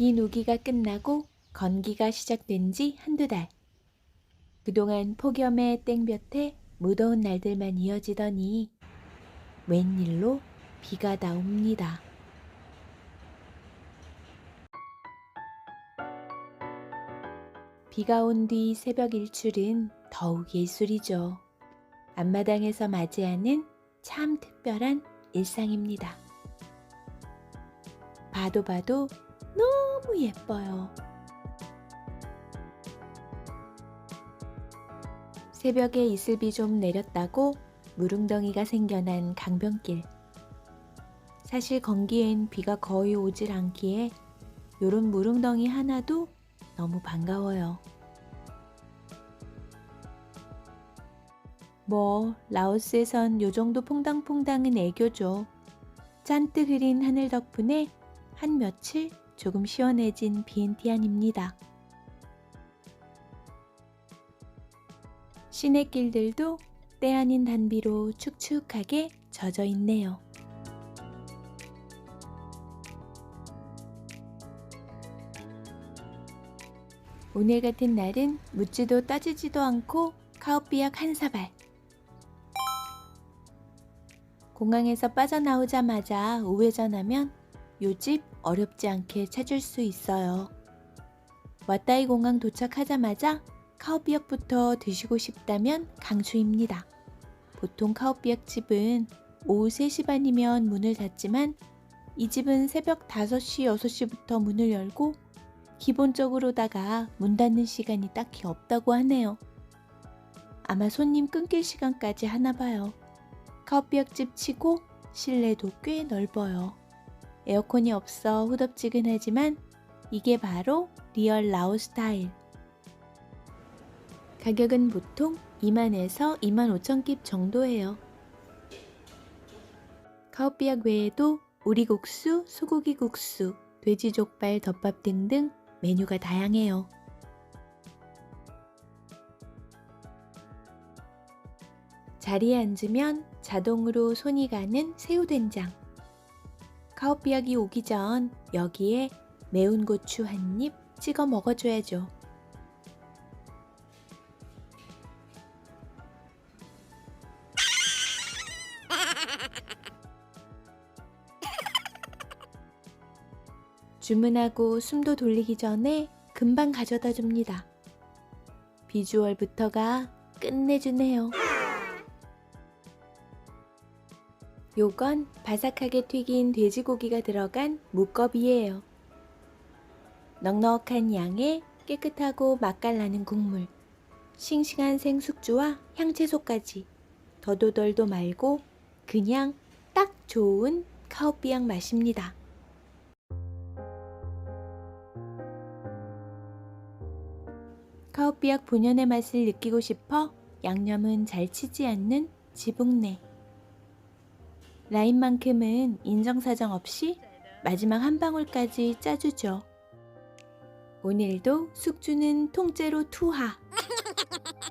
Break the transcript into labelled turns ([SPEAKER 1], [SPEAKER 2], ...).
[SPEAKER 1] 비누기가 끝나고 건기가 시작된 지 한두 달. 그동안 폭염의 땡볕에 무더운 날들만 이어지더니 웬일로 비가 나옵니다. 비가 온 뒤 새벽 일출은 더욱 예술이죠. 앞마당에서 맞이하는 참 특별한 일상입니다. 봐도 봐도 너무 예뻐요. 새벽에 이슬비 좀 내렸다고 무릉덩이가 생겨난 강변길. 사실 건기엔 비가 거의 오질 않기에 요런 무릉덩이 하나도 너무 반가워요. 뭐 라오스에선 요 정도 퐁당퐁당은 애교죠. 잔뜩 흐린 하늘 덕분에 한 며칠 조금 시원해진 비엔티안입니다. 시내길들도 때 아닌 단비로 축축하게 젖어 있네요. 오늘 같은 날은 묻지도 따지지도 않고 카오삐약 한 사발. 공항에서 빠져나오자마자 우회전하면 요집 어렵지 않게 찾을 수 있어요. 왓다이 공항 도착하자마자 카오비역부터 드시고 싶다면 강추입니다. 보통 카오비역 집은 오후 3시 반이면 문을 닫지만 이 집은 새벽 5시, 6시부터 문을 열고 기본적으로다가 문 닫는 시간이 딱히 없다고 하네요. 아마 손님 끊길 시간까지 하나 봐요. 카오비역집 치고 실내도 꽤 넓어요. 에어컨이 없어 후덥지근하지만 이게 바로 리얼 라오 스타일. 가격은 보통 2만에서 2만 5천 깁 정도예요. 카오비약 외에도 오리국수, 소고기 국수, 돼지족발, 덮밥 등등 메뉴가 다양해요. 자리에 앉으면 자동으로 손이 가는 새우된장. 카오비약이 오기 전 여기에 매운 고추 한 입 찍어 먹어줘야죠. 주문하고 숨도 돌리기 전에 금방 가져다 줍니다. 비주얼부터가 끝내주네요. 요건 바삭하게 튀긴 돼지고기가 들어간 무꺼비예요. 넉넉한 양에 깨끗하고 맛깔나는 국물, 싱싱한 생숙주와 향채소까지 더도덜도 말고 그냥 딱 좋은 카오비앙 맛입니다. 카오비약 본연의 맛을 느끼고 싶어 양념은 잘 치지 않는 지붕내. 라인만큼은 인정사정 없이 마지막 한 방울까지 짜주죠. 오늘도 숙주는 통째로 투하.